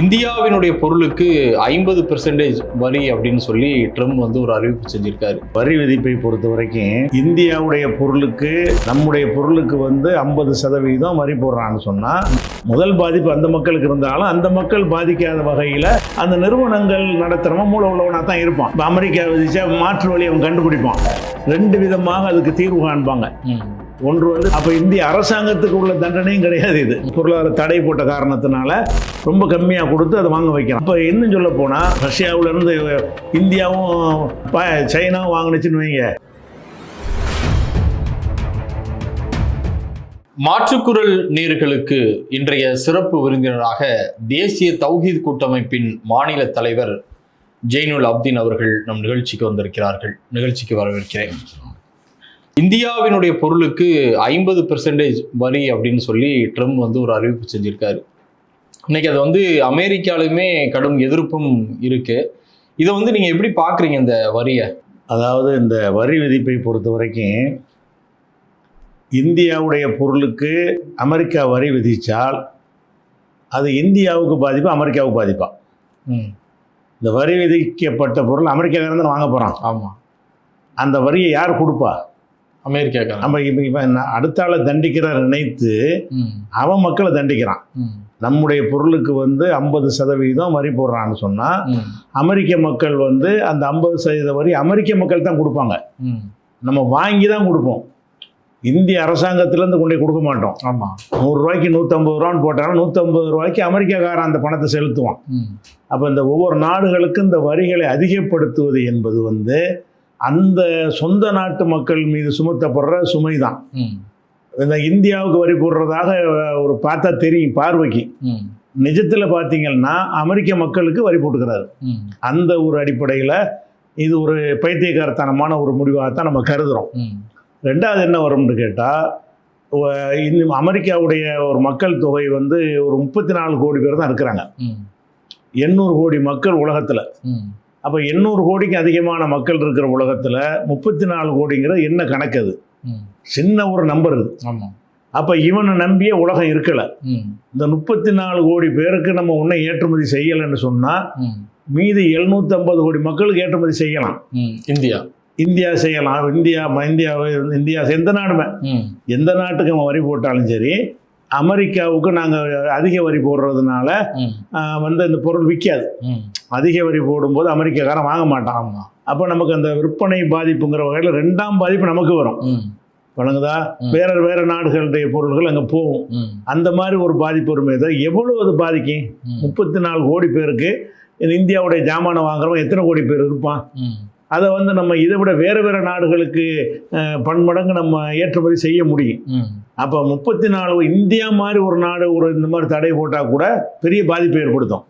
இந்தியாவினுடைய பொருளுக்கு ஐம்பது பெர்சன்டேஜ் வரி அப்படின்னு சொல்லி ட்ரம்ப் வந்து ஒரு அறிவிப்பு செஞ்சிருக்காரு. வரி விதிப்பை பொறுத்த வரைக்கும் இந்தியாவுடைய பொருளுக்கு நம்முடைய பொருளுக்கு வந்து ஐம்பது சதவீதம் வரி போடுறான்னு சொன்னால் முதல் பாதிப்பு அந்த மக்களுக்கு இருந்தாலும் அந்த மக்கள் பாதிக்காத வகையில் அந்த நிறுவனங்கள் நடத்துகிறவன் மூல உள்ளவனாக தான் இருப்பான். இப்போ அமெரிக்கா விதிச்சா மாற்று வழி அவன் கண்டுபிடிப்பான். ரெண்டு விதமாக அதுக்கு தீர்வு காண்பாங்க. ஒன்று வந்து அப்போ இந்திய அரசாங்கத்துக்கு உள்ள தண்டனையும் கிடையாது இது. பொருளாதார தடை போட்ட காரணத்தினால ரொம்ப கம்மியாக கொடுத்து அதை வாங்க வைக்கலாம் இப்போ இன்னும் சொல்ல போனால் ரஷ்யாவிலேருந்து இந்தியாவும் சைனாவும் வாங்கினுச்சுன்னு வைங்க. மாற்றுக்குரல் நேர்களுக்கு இன்றைய சிறப்பு விருந்தினராக தேசிய தௌஹீத் கூட்டமைப்பின் மாநில தலைவர் ஜெய்னுல் அப்தீன் அவர்கள் நம் நிகழ்ச்சிக்கு வந்திருக்கிறார்கள். நிகழ்ச்சிக்கு வரவேற்கிறேன். இந்தியாவினுடைய பொருளுக்கு ஐம்பது பெர்சன்டேஜ் வரி அப்படின்னு சொல்லி ட்ரம்ப் வந்து ஒரு அறிவிப்பு செஞ்சிருக்காரு. இன்னைக்கு அது வந்து அமெரிக்காலுமே கடும் எதிர்ப்பும் இருக்கு. இதை வந்து நீங்க எப்படி பாக்குறீங்க இந்த வரியை? அதாவது இந்த வரி விதிப்பை பொறுத்த வரைக்கும் இந்தியாவுடைய பொருளுக்கு அமெரிக்கா வரி விதித்தால் அது இந்தியாவுக்கு பாதிப்பு அமெரிக்காவுக்கு பாதிப்பா? ம். இந்த வரி விதிக்கப்பட்ட பொருள் அமெரிக்காக்காரன் தான் வாங்க போகிறான் ஆமா. அந்த வரியை யார் கொடுப்பா? அமெரிக்காக்காரன். நம்ம இப்போ இவன் அடுத்த ஆளை தண்டிக்கிற நினைத்து அவன் மக்களை தண்டிக்கிறான். நம்முடைய பொருளுக்கு வந்து ஐம்பது சதவீதம் வரி போடுறான்னு சொன்னால் அமெரிக்க மக்கள் வந்து அந்த ஐம்பது சதவீத வரி அமெரிக்க மக்கள் தான் கொடுப்பாங்க. நம்ம வாங்கி தான் கொடுப்போம். இந்திய அரசாங்கத்திலேருந்து கொண்டு கொடுக்க மாட்டோம். ஆமா. நூறுரூவாய்க்கு நூற்றம்பது ரூபான்னு போட்டாலும் நூற்றம்பது ரூபாய்க்கு அமெரிக்காக்காரன் அந்த பணத்தை செலுத்துவான். அப்போ இந்த ஒவ்வொரு நாடுகளுக்கும் இந்த வரிகளை அதிகப்படுத்துவது என்பது வந்து அந்த சொந்த நாட்டு மக்கள் மீது சுமத்தப்படுற சுமை தான் இந்த இந்தியாவுக்கு வரி போடுறதாக ஒரு பார்த்தா தெரியும் பார்வைக்கு. நிஜத்தில் பார்த்தீங்கன்னா அமெரிக்க மக்களுக்கு வரி போட்டுக்கிறாரு. அந்த ஒரு அடிப்படையில் இது ஒரு பைத்தியக்காரத்தனமான ஒரு முடிவாக தான் நம்ம கருதுகிறோம் ரெண்டாவது என்ன வரும்னு கேட்டால் இந்த அமெரிக்காவுடைய ஒரு மக்கள் தொகை வந்து ஒரு முப்பத்தி நாலு கோடி பேர் தான் இருக்கிறாங்க. எண்ணூறு கோடி மக்கள் உலகத்தில். அப்போ எண்ணூறு கோடிக்கு அதிகமான மக்கள் இருக்கிற உலகத்தில் முப்பத்தி நாலு கோடிங்கிறது என்ன கணக்கு அது? சின்ன ஒரு நம்பர் இது. ஆமா. அப்போ இவனை நம்பிய உலகம் இருக்கலை. இந்த முப்பத்தி நாலு கோடி பேருக்கு நம்ம ஒன்றும் ஏற்றுமதி செய்யலைன்னு சொன்னால் மீதி எழுநூற்றம்பது கோடி மக்களுக்கு ஏற்றுமதி செய்யலாம். இந்தியா. இந்தியா செய்யலாம். இந்தியா ம- இந்தியா இந்தியா எந்த நாடுமே. எந்த நாட்டுக்கு அவன் வரி போட்டாலும் சரி அமெரிக்காவுக்கு நாங்கள் அதிக வரி போடுறதுனால வந்து இந்த பொருள் விற்காது. அதிக வரி போடும்போது அமெரிக்காக்காரன் வாங்க மாட்டான். அப்போ நமக்கு அந்த விற்பனை பாதிப்புங்கிற வகையில் ரெண்டாம் பாதிப்பு நமக்கு வரும். வழங்குதா. வேற வேற நாடுகளுடைய பொருள்கள் அங்கே போகும். அந்த மாதிரி ஒரு பாதிப்பு வருமே. தவிர எவ்வளோ அது பாதிக்கும்? முப்பத்தி நாலு கோடி பேருக்கு இந்த இந்தியாவுடைய ஜாமானை வாங்குறவன் எத்தனை கோடி பேர் இருப்பான்? அதை வந்து நம்ம இதை விட வேறு வேறு நாடுகளுக்கு பன்மடங்கு நம்ம ஏற்றுமதி செய்ய முடியும். அப்போ முப்பத்தி நாலு இந்தியா மாதிரி ஒரு நாடு ஒரு இந்த மாதிரி தடை போட்டால் கூட பெரிய பாதிப்பை ஏற்படுத்தும்.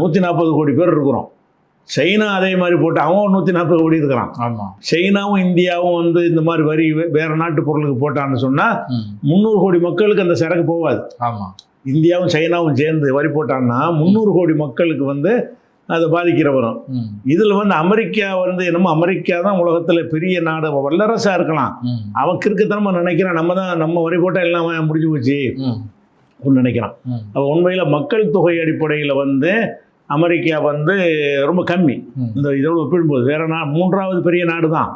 நூற்றி நாற்பது கோடி பேர் இருக்கிறோம். சைனா அதே மாதிரி போட்டு அவன் நூற்றி நாற்பது கோடி இருக்கிறான். ஆமா. சைனாவும் இந்தியாவும் வந்து இந்த மாதிரி வரி வேற நாட்டு பொருளுக்கு போட்டான்னு சொன்னால் முந்நூறு கோடி மக்களுக்கு அந்த சரக்கு போகாது. ஆமா. இந்தியாவும் சைனாவும் சேர்ந்து வரி போட்டான்னா முந்நூறு கோடி மக்களுக்கு வந்து அதை பாதிக்கிற வரும். இதில் வந்து அமெரிக்கா வந்து என்னமோ அமெரிக்கா தான் உலகத்தில் பெரிய நாடு வல்லரசாக இருக்கலாம். அவன் கிறுக்குத்தனமாக நினைக்கிறான். நம்ம தான் நம்ம வரி போட்டால் எல்லாம் முடிஞ்சு போச்சு. அப்படின்னு நினைக்கிறான் அப்போ உண்மையில் மக்கள் தொகை அடிப்படையில் வந்து அமெரிக்கா வந்து ரொம்ப கம்மி. இந்த இதோடு ஒப்பிடும்போது வேற நா மூன்றாவது பெரிய நாடு தான்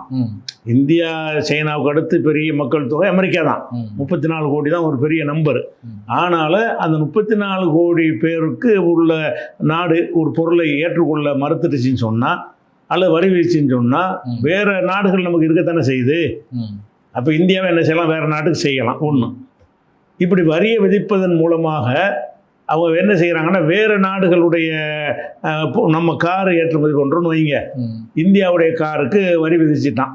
இந்தியா சைனாவுக்கு அடுத்து பெரிய மக்கள் தொகை அமெரிக்கா தான். முப்பத்தி நாலு கோடி தான் ஒரு பெரிய நம்பர். ஆனாலும் அந்த முப்பத்தி நாலு கோடி பேருக்கு உள்ள நாடு ஒரு பொருளை ஏற்றுக்கொள்ள மறுத்துட்டுச்சின்னு சொன்னால் அல்லது வரி விதிச்சுன்னு சொன்னால். வேறு நாடுகள் நமக்கு இருக்கத்தானே செய்யுது? அப்போ இந்தியாவை என்ன செய்யலாம்? வேறு நாட்டுக்கு செய்யலாம். ஒன்று இப்படி வரியை விதிப்பதன் மூலமாக அவங்க என்ன செய்கிறாங்கன்னா வேறு நாடுகளுடைய நம்ம கார் ஏற்றுமதி பண்ணுறோன்னு வைங்க. இந்தியாவுடைய காருக்கு வரி விதிச்சிட்டான்.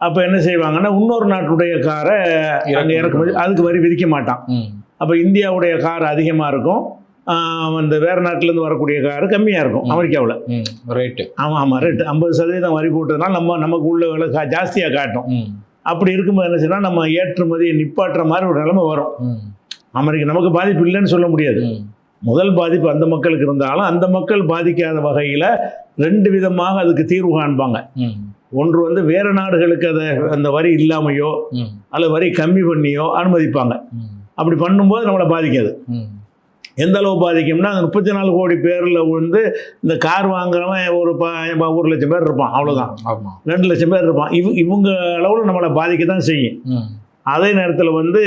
அப்போ என்ன செய்வாங்கன்னா இன்னொரு நாட்டுடைய காரை அங்கே இறக்குமதி அதுக்கு வரி விதிக்க மாட்டான். அப்போ இந்தியாவுடைய கார் அதிகமாக இருக்கும். அந்த வேறு நாட்டிலேருந்து வரக்கூடிய காரு கம்மியாக இருக்கும். அமெரிக்காவில். ரைட்டு. ஆமாம் ஆமாம் ரேட்டு. ஐம்பது சதவீதம் வரி போட்டதுனால நம்ம நமக்கு உள்ள விலை ஜாஸ்தியாக காட்டும். அப்படி இருக்கும்போது என்ன செய்யணும் நம்ம ஏற்றுமதியை நிப்பாட்டுற மாதிரி ஒரு நிலைமை வரும். அமெரிக்கா நமக்கு பாதிப்பு இல்லைன்னு சொல்ல முடியாது. முதல் பாதிப்பு அந்த மக்களுக்கு இருந்தாலும் அந்த மக்கள் பாதிக்காத வகையில் ரெண்டு விதமாக அதுக்கு தீர்வு காண்பாங்க. ஒன்று வந்து வேறு நாடுகளுக்கு அதை அந்த வரி இல்லாமையோ அல்லது வரி கம்மி பண்ணியோ அனுமதிப்பாங்க. அப்படி பண்ணும்போது நம்மளை பாதிக்காது. எந்த அளவு பாதிக்கும்னா அந்த முப்பத்தி நாலு கோடி பேரில் வந்து இந்த கார் வாங்குறவன் ஒரு ப ஒரு லட்சம் பேர் இருப்பான். அவ்வளோதான் ரெண்டு லட்சம் பேர் இருப்பான். இவ இவங்க அளவில் நம்மளை பாதிக்க தான் செய்யும் அதே நேரத்தில் வந்து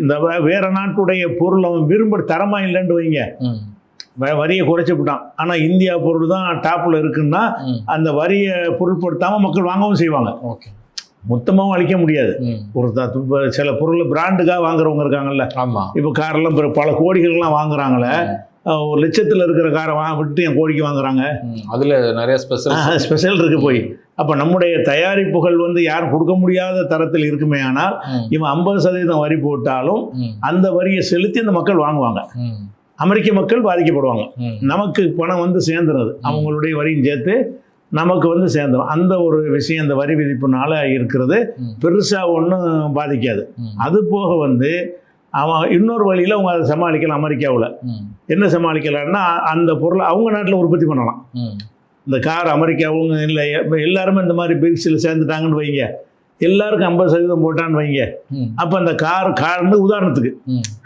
இந்த வேற நாட்டுடைய பொருள் அவன் விரும்ப தரமா இல்லைன்னு வைங்க. வரியை குறைச்சி விட்டான். ஆனால் இந்தியா பொருள் தான் டாப்பில் இருக்குன்னா அந்த வரியை பொருட்படுத்தாமல் மக்கள் வாங்கவும் செய்வாங்க. ஓகே. மொத்தமாகவும் அழிக்க முடியாது. ஒரு சில பொருள் பிராண்டுக்காக வாங்குறவங்க இருக்காங்கல்ல. ஆமா. இப்போ காரெல்லாம் பிற- பல கோடிகள்லாம் வாங்குறாங்களே. ஒரு லட்சத்தில் இருக்கிற காரை வா விட்டு என் கோடிக்கு வாங்குறாங்க. அதுல நிறைய ஸ்பெஷல் ஸ்பெஷல் இருக்கு. போய். அப்போ நம்முடைய தயாரிப்புகள் வந்து யாரும் கொடுக்க முடியாத தரத்தில் இருக்குமே ஆனால் இவன் ஐம்பது சதவீதம் வரி போட்டாலும் அந்த வரியை செலுத்தி அந்த மக்கள் வாங்குவாங்க. அமெரிக்க மக்கள் பாதிக்கப்படுவாங்க. நமக்கு பணம் வந்து சேர்ந்துறது அவங்களுடைய வரியும் சேர்த்து நமக்கு வந்து சேர்ந்துடும் அந்த ஒரு விஷயம் இந்த வரி விதிப்புனால இருக்கிறது. பெருசாக ஒன்றும் பாதிக்காது. அது போக வந்து அவன் இன்னொரு வழியில் அவங்க அதை சமாளிக்கலாம் அமெரிக்காவில். என்ன சமாளிக்கலாம்னா அந்த பொருளை அவங்க நாட்டில் உற்பத்தி பண்ணலாம். இந்த கார் அமெரிக்காவும் இல்லை எல்லாருமே இந்த மாதிரி பிரிக்ஸில் சேர்ந்துட்டாங்கன்னு வைங்க. எல்லாருக்கும் ஐம்பது சதவீதம் போட்டான்னு வைங்க. அப்போ அந்த கார் கார்னு உதாரணத்துக்கு.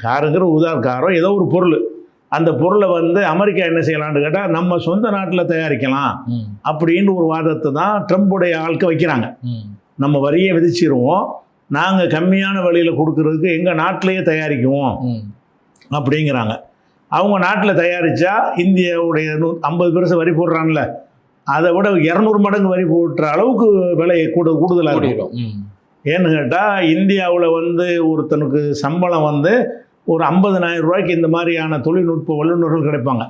காருங்கிற உதாரண காரோ ஏதோ ஒரு பொருள். அந்த பொருளை வந்து அமெரிக்கா என்ன செய்யலாம்னு கேட்டால் நம்ம சொந்த நாட்டில் தயாரிக்கலாம் அப்படின்னு ஒரு வாதத்தை தான் ட்ரம்புடைய ஆட்கள் வைக்கிறாங்க. நம்ம வரியை விதிச்சிருவோம். நாங்கள் கம்மியான விலையில் கொடுக்கறதுக்கு எங்கள் நாட்டிலேயே தயாரிக்குவோம் அப்படிங்கிறாங்க. அவங்க நாட்டில் தயாரித்தா இந்தியாவுடைய நூ ஐம்பது பெருசு வரி போடுறான்ல. அதை விட இரநூறு மடங்கு வரி போட்டுற அளவுக்கு விலை கூட கூடுதலாக இருக்கும். ஏன்னு கேட்டால் இந்தியாவில் வந்து ஒருத்தனுக்கு சம்பளம் வந்து ஒரு 50000 ரூபாய்க்கு இந்த மாதிரியான தொழில்நுட்ப வல்லுநர்கள் கிடைப்பாங்க.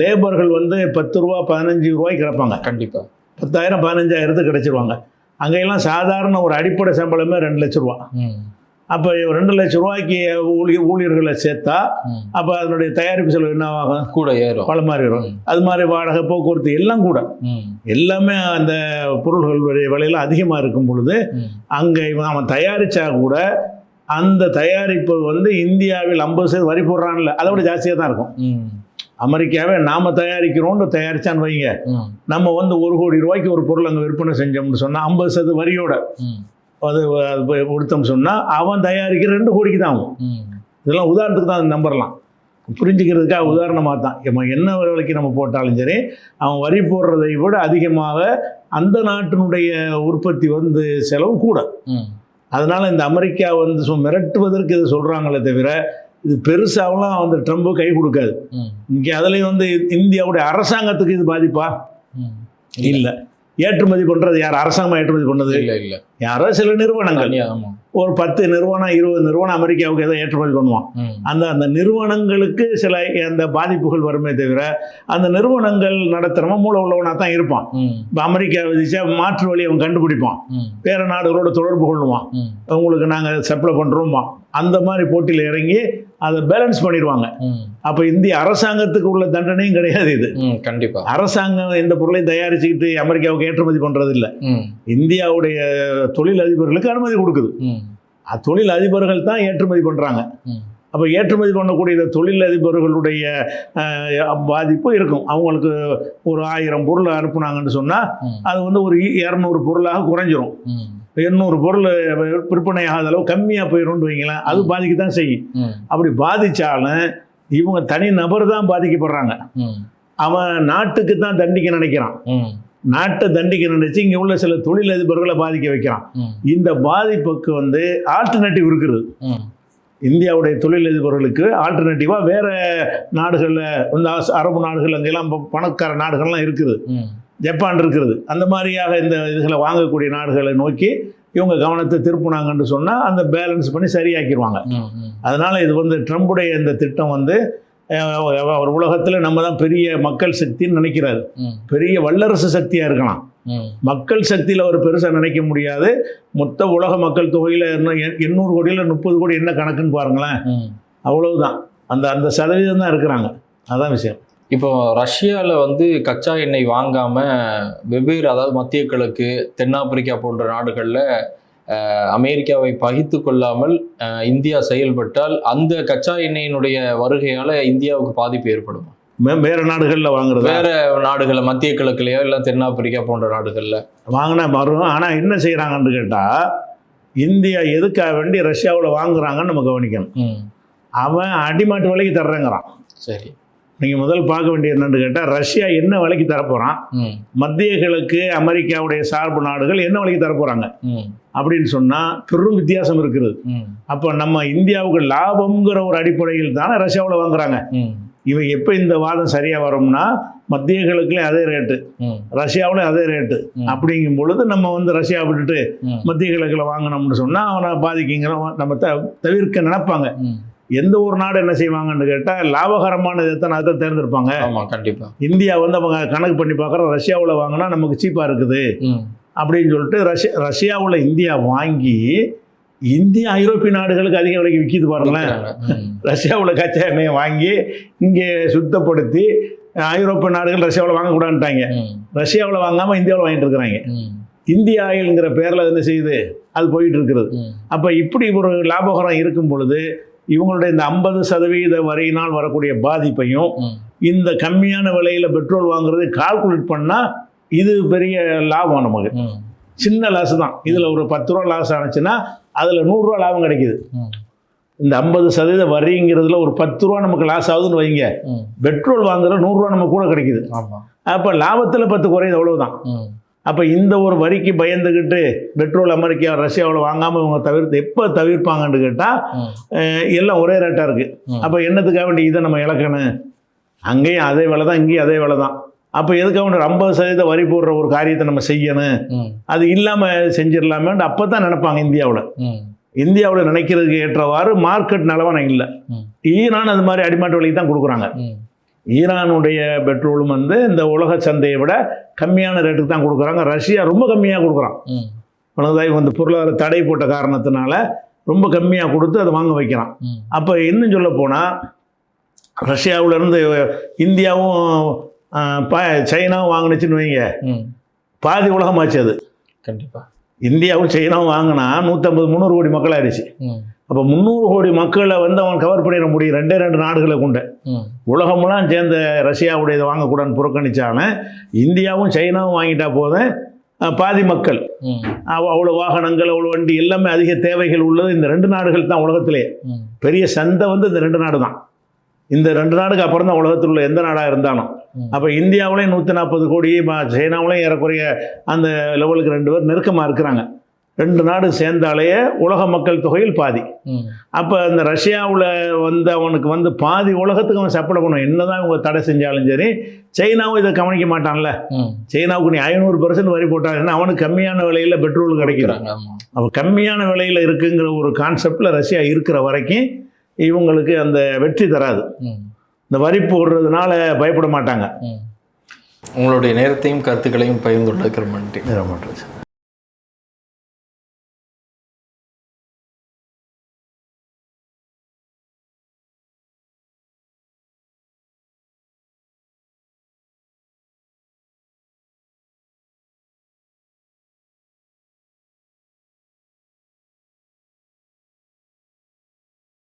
லேபர்கள் வந்து பத்து ரூபா பதினஞ்சு ரூபாய்க்கு கிடைப்பாங்க. கண்டிப்பா. பத்தாயிரம் பதினஞ்சாயிரத்துக்கு கிடைச்சிருவாங்க. அங்கெல்லாம் சாதாரண ஒரு அடிப்படை சம்பளமே ரெண்டு லட்ச ரூபா. அப்போ ரெண்டு லட்ச ரூபாய்க்கு ஊழியர் ஊழியர்களை சேர்த்தா அப்போ அதனுடைய தயாரிப்பு செலவு என்ன ஆகும்? கூட ஏறும். பல மாதிரி வரும். அது மாதிரி வாடகை போக்குவரத்து எல்லாம் கூட. எல்லாமே அந்த பொருள்களுடைய விலையெல்லாம் அதிகமாக இருக்கும் பொழுது அங்கே இவன் அவன் தயாரித்தா கூட அந்த தயாரிப்பு வந்து இந்தியாவில் ஐம்பது சதவீதம் வரி போடுறான்ல. அதை விட ஜாஸ்தியாக தான் இருக்கும். அமெரிக்காவே நாம் தயாரிக்கிறோம்னு தயாரிச்சான்னு வைங்க. நம்ம வந்து ஒரு கோடி ரூபாய்க்கு ஒரு பொருள் அங்கே விற்பனை செஞ்சோம்னு சொன்னால் ஐம்பது சதவீத வரியோட. அது கொடுத்தோம்னு சொன்னால் அவன் தயாரிக்கிற ரெண்டு கோடிக்கு தான் ஆகும். இதெல்லாம் உதாரணத்துக்கு தான் நம்பர்லாம். புரிஞ்சுக்கிறதுக்காக உதாரணமாக தான். நம்ம என்ன விலைக்கு நம்ம போட்டாலும் சரி அவன் வரி போடுறதை விட அதிகமாக அந்த நாட்டினுடைய உற்பத்தி வந்து செலவு கூட. அதனால் இந்த அமெரிக்கா வந்து மிரட்டுவதற்கு இது சொல்கிறாங்களே தவிர இது பெருசாகலாம் வந்து ட்ரம்ப்பு கை கொடுக்காது. இங்கே அதுலேயும் வந்து இந்தியாவுடைய அரசாங்கத்துக்கு இது பாதிப்பா? இல்லை. ஏற்றுமதி பண்ணுறது யார்? அரசாங்கம் ஏற்றுமதி பண்ணது இல்ல இல்ல. யாரோ சில நிறுவனங்கள். தனியா ஆமா. ஒரு பத்து நிறுவனம் இருபது நிறுவனம் அமெரிக்காவுக்கு ஏதோ ஏற்றுமதி பண்ணுவான். அந்த அந்த நிறுவனங்களுக்கு சில அந்த பாதிப்புகள் வருமே தவிர அந்த நிறுவனங்கள் நடத்துகிறவன் மூல உள்ளவனாக தான் இருப்பான். இப்போ அமெரிக்கா விதிச்சா மாற்று வழி அவன் கண்டுபிடிப்பான். வேற நாடுகளோட தொடர்பு கொள்ளுவான். உங்களுக்கு நாங்கள் சப்ளை பண்ணுறோமா அந்த மாதிரி போட்டியில் இறங்கி அதை பேலன்ஸ் பண்ணிடுவாங்க. அப்போ இந்திய அரசாங்கத்துக்கு உள்ள தண்டனையும் கிடையாது இது. கண்டிப்பா. அரசாங்கம் எந்த பொருளையும் தயாரிச்சுக்கிட்டு அமெரிக்காவுக்கு ஏற்றுமதி பண்ணுறது இல்லை இந்தியாவுடைய தொழில் அதிபர்களுக்கு அனுமதி கொடுக்குது. தொழில் அதிபர்கள் தான் ஏற்றுமதி பண்ணுறாங்க ம். அப்போ ஏற்றுமதி பண்ணக்கூடிய தொழில் அதிபர்களுடைய பாதிப்பு இருக்கும். அவங்களுக்கு ஒரு ஆயிரம் பொருள் அனுப்புனாங்கன்னு சொன்னால் ம். அது வந்து ஒரு இரநூறு பொருளாக குறைஞ்சிரும். எண்ணூறு பொருள் விற்பனை ஆகாத அளவு கம்மியாக போயிடும்னு வைங்களேன் அது பாதிக்க தான் செய்யும். அப்படி பாதித்தாலும் இவங்க தனி நபர் தான் பாதிக்கப்படுறாங்க. அவன் நாட்டுக்கு தான் தண்டிக்க நினைக்கிறான். நாட்டை தண்டிக்க நினைச்சு இங்கே உள்ள சில தொழிலதிபர்களை பாதிக்க வைக்கிறான். இந்த பாதிப்புக்கு வந்து ஆல்டர்னேட்டிவ் இருக்குது. இந்தியாவுடைய தொழிலதிபர்களுக்கு ஆல்டர்னேட்டிவாக வேற நாடுகளில் இந்த அரபு நாடுகள் அங்கெல்லாம் பணக்கார நாடுகள்லாம் இருக்குது. ஜப்பான் இருக்கிறது அந்த மாதிரியாக இந்த இதுகளை வாங்கக்கூடிய நாடுகளை நோக்கி இவங்க கவனத்தை திருப்புனாங்கன்னு சொன்னால் அந்த பேலன்ஸ் பண்ணி சரியாக்கிடுவாங்க அதனால் இது வந்து ட்ரம்புடைய இந்த திட்டம் வந்து ஒரு உலகத்தில் நம்ம தான் பெரிய மக்கள் சக்தின்னு நினைக்கிறாரு. பெரிய வல்லரசு சக்தியாக இருக்கலாம். மக்கள் சக்தியில் அவர் பெருசாக நினைக்க முடியாது. மொத்த உலக மக்கள் தொகையில் எண்ணூறு கோடியில் முப்பது கோடி என்ன கணக்குன்னு பாருங்களேன். அவ்வளவுதான். அந்த அந்த சதவீதம் தான் இருக்கிறாங்க. அதான் விஷயம். இப்போ ரஷ்யால வந்து கச்சா எண்ணெய் வாங்காம வெவ்வேறு அதாவது மத்திய கிழக்கு தென்னாப்பிரிக்கா போன்ற நாடுகள்ல அமெரிக்காவை பகித்து கொள்ளாமல் இந்தியா செயல்பட்டால் அந்த கச்சா எண்ணெயினுடைய வருகையால இந்தியாவுக்கு பாதிப்பு ஏற்படும்? வேற நாடுகளில் வாங்குறது? வேற நாடுகள்ல மத்திய கிழக்குலயோ இல்ல தென்னாப்பிரிக்கா போன்ற நாடுகள்ல. வாங்கினா வரும். ஆனால் என்ன செய்கிறாங்கன்னு கேட்டால் இந்தியா எதுக்காக வேண்டி ரஷ்யாவில் வாங்குறாங்கன்னு நம்ம கவனிக்கணும். அவன் அடிமாட்டு விலைக்கு தர்றேங்கிறான். சரி. நீங்கள் முதல் பார்க்க வேண்டியது என்னன்னு கேட்டால் ரஷ்யா என்ன விலைக்கு தரப்போகிறான் மத்திய கிழக்கு அமெரிக்காவுடைய சார்பு நாடுகள் என்ன விலைக்கு தரப்போகிறாங்க அப்படின்னு சொன்னால் பெரும் வித்தியாசம் இருக்குது. அப்போ நம்ம இந்தியாவுக்கு லாபம்ங்கிற ஒரு அடிப்படையில் தானே ரஷ்யாவில் வாங்குறாங்க. இவன் எப்போ இந்த வாதம் சரியாக வரும்னா மத்திய கிழக்குலேயும் அதே ரேட்டு ரஷ்யாவிலையும் அதே ரேட்டு. அப்படிங்கும் பொழுது நம்ம வந்து ரஷ்யா விட்டுட்டு மத்திய கிழக்கில் வாங்கினோம்னு சொன்னால் அவனை பாதிக்குங்கிறோம் நம்ம த தவிர்க்க நினைப்பாங்க. எந்த ஒரு நாடு என்ன செய்வாங்கன்னு கேட்டால் லாபகரமான இதை அதை தேர்ந்தெடுப்பாங்க. ஆமா கண்டிப்பா. இந்தியா வந்து அவங்க கணக்கு பண்ணி பார்க்குற ரஷ்யாவில் வாங்கினா நமக்கு சீப்பாக இருக்குது. அப்படின்னு சொல்லிட்டு ரஷ்யா ரஷ்யாவில் இந்தியா வாங்கி இந்திய ஐரோப்பிய நாடுகளுக்கு அதிக விலைக்கு விற்கிது பாருங்களேன். ரஷ்யாவில் கச்சா எண்ணெயை வாங்கி இங்கே சுத்தப்படுத்தி ஐரோப்பிய நாடுகள் ரஷ்யாவில் வாங்கக்கூடாதுட்டாங்க ரஷ்யாவில் வாங்காமல் இந்தியாவில் வாங்கிட்டு இருக்கிறாங்க. இந்திய ஆயில்ங்கிற பேரில் என்ன செய்யுது? அது போயிட்டு இருக்கிறது அப்போ இப்படி ஒரு லாபகரம் இருக்கும் பொழுது இவங்களுடைய இந்த ஐம்பது சதவீத வரியினால் வரக்கூடிய பாதிப்பையும் இந்த கம்மியான விலையில் பெட்ரோல் வாங்குறது கால்குலேட் பண்ணால் இது பெரிய லாபம் நமக்கு. சின்ன லாஸ் தான். இதில் ஒரு பத்து ரூபா லாஸ் ஆனிச்சுன்னா அதில் நூறுரூவா லாபம் கிடைக்குது. இந்த ஐம்பது சதவீத வரிங்கிறதுல ஒரு பத்து ரூபா நமக்கு லாஸ் ஆகுதுன்னு வைங்க. பெட்ரோல் வாங்குற நூறுரூவா நமக்கு கூட கிடைக்குது. அப்போ லாபத்தில் பத்து குறையுது அவ்வளவுதான். ம். அப்போ இந்த ஒரு வரிக்கு பயந்துக்கிட்டு பெட்ரோல் அமெரிக்கா ரஷ்யாவில் வாங்காமல் இவங்க தவிர்த்து எப்போ தவிர்ப்பாங்கன்னு கேட்டால் எல்லாம் ஒரே ரேட்டாக இருக்குது. அப்போ என்னத்துக்காக வேண்டி இதை நம்ம இழக்கணும்? அங்கேயும் அதே விலை தான் இங்கேயும் அதே விலை தான் அப்போ எதுக்காக ஒரு ஐம்பது சதவீத வரி போடுற ஒரு காரியத்தை நம்ம செய்யணும்? அது இல்லாமல் செஞ்சிடலாமேன்ட்டு அப்போ தான் நினைப்பாங்க இந்தியாவில். இந்தியாவில் நினைக்கிறதுக்கு ஏற்றவாறு மார்க்கெட் நிலவரம் இல்லை. ஈரான் அது மாதிரி அடிமாட்டு விலைக்கு தான் கொடுக்குறாங்க ஈரானுடைய பெட்ரோலும் வந்து இந்த உலக சந்தையை விட கம்மியான ரேட்டுக்கு தான் கொடுக்குறாங்க. ரஷ்யா ரொம்ப கம்மியாக கொடுக்குறான். ம். பலதாய் வந்து பொருளாதார தடை போட்ட காரணத்தினால ரொம்ப கம்மியாக கொடுத்து அதை வாங்க வைக்கிறான். அப்போ இன்னும் சொல்ல போனால் ரஷ்யாவிலேருந்து இந்தியாவும் ப சைனாவும் வாங்கினுச்சுன்னு வைங்க. பாதி உலகமாச்சு அது. கண்டிப்பா. இந்தியாவும் சைனாவும் வாங்கினா நூற்றம்பது முந்நூறு கோடி மக்கள் ஆயிடுச்சு அப்போ முந்நூறு கோடி மக்களை வந்து அவன் கவர் பண்ணிட முடியும். ரெண்டே ரெண்டு நாடுகளை கொண்டு. உலகமெல்லாம் சேர்ந்த ரஷ்யாவுடையதை வாங்கக்கூடாதுன்னு புறக்கணிச்சான இந்தியாவும் சைனாவும் வாங்கிட்டா போதும் பாதி மக்கள். அவ்வளோ வாகனங்கள் அவ்வளோ வண்டி எல்லாமே அதிக தேவைகள் உள்ளது. இந்த ரெண்டு நாடுகள் தான் உலகத்திலே பெரிய சந்தை வந்து இந்த ரெண்டு நாடு தான் இந்த ரெண்டு நாடுக்கு அப்புறம் தான் உலகத்தில் உள்ள எந்த நாடாக இருந்தாலும். அப்போ இந்தியாவிலையும் நூற்றி நாற்பது கோடி சைனாவிலையும் ஏறக்குறைய அந்த லெவலுக்கு ரெண்டு பேர் நெருக்கமாக இருக்கிறாங்க. ரெண்டு நாடு சேர்ந்தாலேயே உலக மக்கள் தொகையில் பாதி. அப்போ இந்த ரஷ்யாவில் வந்து அவனுக்கு வந்து பாதி உலகத்துக்கு அவன் சப்ளை பண்ணுவான் என்னதான் இவங்க தடை செஞ்சாலும் சரி சைனாவும் இதை கவனிக்க மாட்டான்ல. சைனாவுக்கு நீ ஐநூறு பர்சன்ட் வரி போட்டாங்கன்னா அவனுக்கு கம்மியான விலையில் பெட்ரோல் ஆமா. அப்போ கம்மியான விலையில் இருக்குங்கிற ஒரு கான்செப்டில் ரஷ்யா இருக்கிற வரைக்கும் இவங்களுக்கு அந்த வெற்றி தராது. இந்த வரி போடுறதுனால பயப்பட மாட்டாங்க. உங்களுடைய நேரத்தையும் கருத்துக்களையும் நன்றி. தர மாட்டாங்க